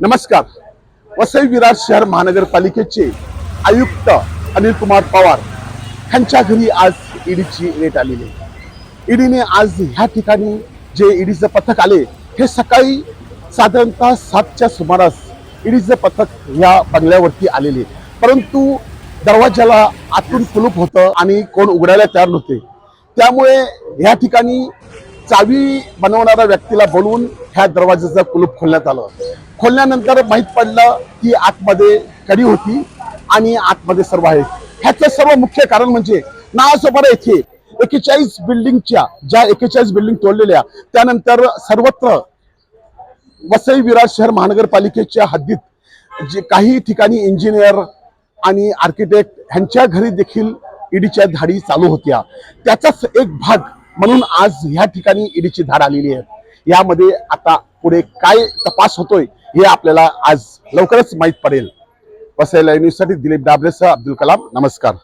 नमस्कार. वसई विरार शहर महानगरपालिकेचे आयुक्त अनिल कुमार पवार यांच्या घरी आज ईडीची रेट आलेली आहे. ईडीने आज ह्या ठिकाणी जे ईडीचं पथक आले हे सकाळी साधारणतः सातच्या सुमारास ईडीचं पथक ह्या बंगल्यावरती आलेले परंतु दरवाजाला आतून कुलूप होतं आणि कोण उघडायला तयार नव्हते. त्यामुळे ह्या ठिकाणी चावी बनवणाऱ्या व्यक्तीला बोलवून ह्या दरवाजाचं कुलूप खोलण्यात आलं. खोलल्यानंतर माहीत पडलं की आतमध्ये कडी होती आणि आतमध्ये सर्व आहे ह्याचं सर्व मुख्य कारण म्हणजे नावासोबत येथे एकेचाळीस बिल्डिंगच्या ज्या एकेचाळीस बिल्डिंग तोडलेल्या त्यानंतर सर्वत्र वसई विरार शहर महानगरपालिकेच्या हद्दीत जे काही ठिकाणी इंजिनियर आणि आर्किटेक्ट ह्यांच्या घरी देखील ईडीच्या धाडी चालू होत्या. त्याचाच एक भाग म्हणून आज ह्या ठिकाणी ईडीची धाड आलेली आहे. यामध्ये आता पुढे काय तपास होतोय हे आपल्याला आज लवकरच माहीत पडेल. वसई लाईव्ह न्यूजसाठी दिलीप डाबरेसह अब्दुल कलाम नमस्कार.